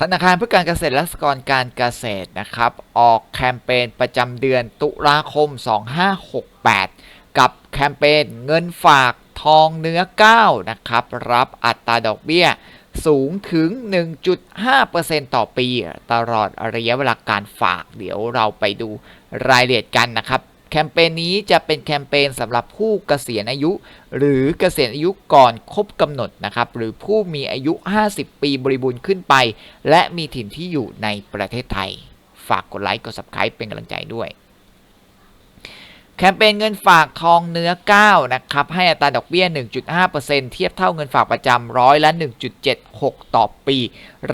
ธนาคารเพื่อการเกษตรและสหกรณ์การเกษตรนะครับ ออกแคมเปญประจำเดือนตุลาคม 2568 กับแคมเปญเงินฝากทองเนื้อก้านะครับ รับอัตราดอกเบี้ยสูงถึง 1.5%ต่อปี ตลอดระยะเวลาการฝาก เดี๋ยวเราไปดูรายละเอียดกันนะครับ แคมเปญนี้จะเป็นแคมเปญสำหรับผู้เกษียณอายุ หรือเกษียณอายุก่อนครบกำหนดนะครับ หรือผู้มีอายุ 50 ปีบริบูรณ์ขึ้นไป และมีถิ่นที่อยู่ในประเทศไทย ฝากกดไลค์กด subscribe เป็นกำลังใจด้วย แคมเปญเงินฝากทองเนื้อก้าวนะครับ ให้อัตราดอกเบี้ย 1.5%เทียบเท่าเงินฝากประจำร้อยละ 1.76 ต่อปี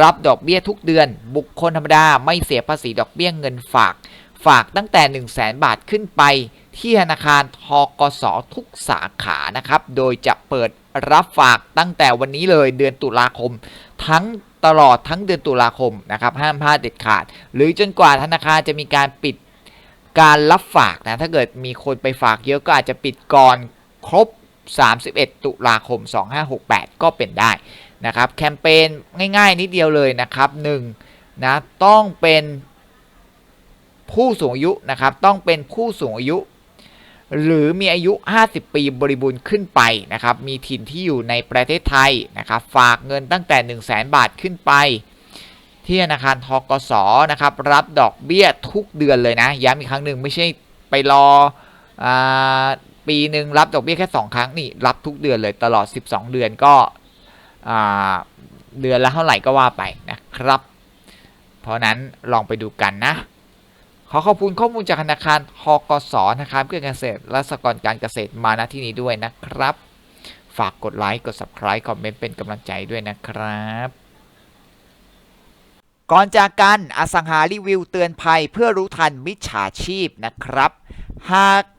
รับดอกเบี้ยทุกเดือน บุคคลธรรมดาไม่เสียภาษีดอกเบี้ยเงินฝาก ฝากตั้งแต่ 1 0 0 0 0แบาทขึ้นไป ที่ธนาคารทกสทุกสาขานะครับ โดยจะเปิดรับฝากตั้งแต่วันนี้เลยเดือนตุลาคม ทั้งตลอดทั้งเดือนตุลาคมนะครับห้ามพลาดเด็ดขาด หรือจนกว่าธนาคารจะมีการปิดการรับฝากนะถ้าเกิดมีคนไปฝากเยอะก็อาจจะปิดก่อนครบ 31 ตุลาคม 2568 ก็เป็นได้นะครับแคมเปญง่ายๆนิดเดียวเลยนะครับ1นะต้องเป็น ผู้สูงอายุนะครับต้องเป็นผู้สูงอายุ หรือมีอายุ 50 ปีบริบูรณ์ขึ้นไปนะครับมีถิ่นที่อยู่ในประเทศไทยนะครับฝากเงินตั้งแต่ 1 0 0 0 0แบาทขึ้นไป ที่ธนาคารทกสนะครับรับดอกเบี้ยทุกเดือนเลยนะย้ำอีกครั้งหนึ่งไม่ใช่ไปรออปีหนึ่งรับดอกเบี้ยแค่ 2 ครั้งนี่รับทุกเดือนเลยตลอด 12 เดือนก็เดือนละเท่าไหร่ก็ว่าไปนะครับ เพราะนั้นลองไปดูกันนะ ขอขอบคุณข้อมูลจากธนาคารทกสนะครับเพื่อเกษตร และสหกรณ์การเกษตรมาณที่นี้ด้วยนะครับ ฝากกดไลค์กด subscribe คอมเมนต์เป็นกำลังใจด้วยนะครับ ก่อนจากกันอสังหารีวิวเตือนภัยเพื่อรู้ทันมิจฉาชีพนะครับ หาก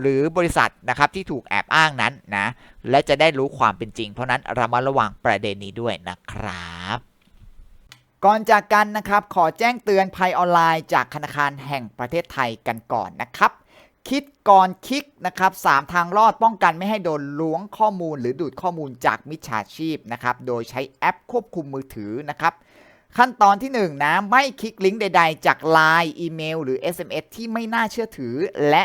หรือบริษัทนะครับที่ถูกแอบอ้างนั้นนะและจะได้รู้ความเป็นจริง เพราะนั้นเรามาระวังประเด็นนี้ด้วยนะครับก่อนจากกันนะครับ ขอแจ้งเตือนภัยออนไลน์จากธนาคารแห่งประเทศไทยกันก่อนนะครับ คิดก่อนคลิกนะครับสามทางรอดป้องกันไม่ให้โดนล้วงข้อมูล หรือดูดข้อมูลจากมิจฉาชีพนะครับ โดยใช้แอปควบคุมมือถือนะครับ ขั้นตอนที่1นะไม่คลิกลิงก์ใด ๆ จาก Line อีเมล หรือ SMS ที่ไม่น่าเชื่อถือ และ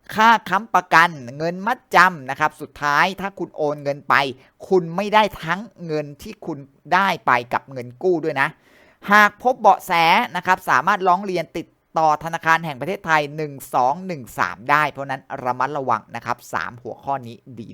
ค่าค้ำประกันเงินมัดจำนะครับ สุดท้ายถ้าคุณโอนเงินไป คุณไม่ได้ทั้งเงินที่คุณได้ไปกับเงินกู้ด้วยนะ หากพบเบาะแสนะครับ สามารถร้องเรียนติดต่อธนาคารแห่งประเทศไทย 1213 ได้ เพราะนั้นระมัดระวังนะครับ 3 หัวข้อนี้ดี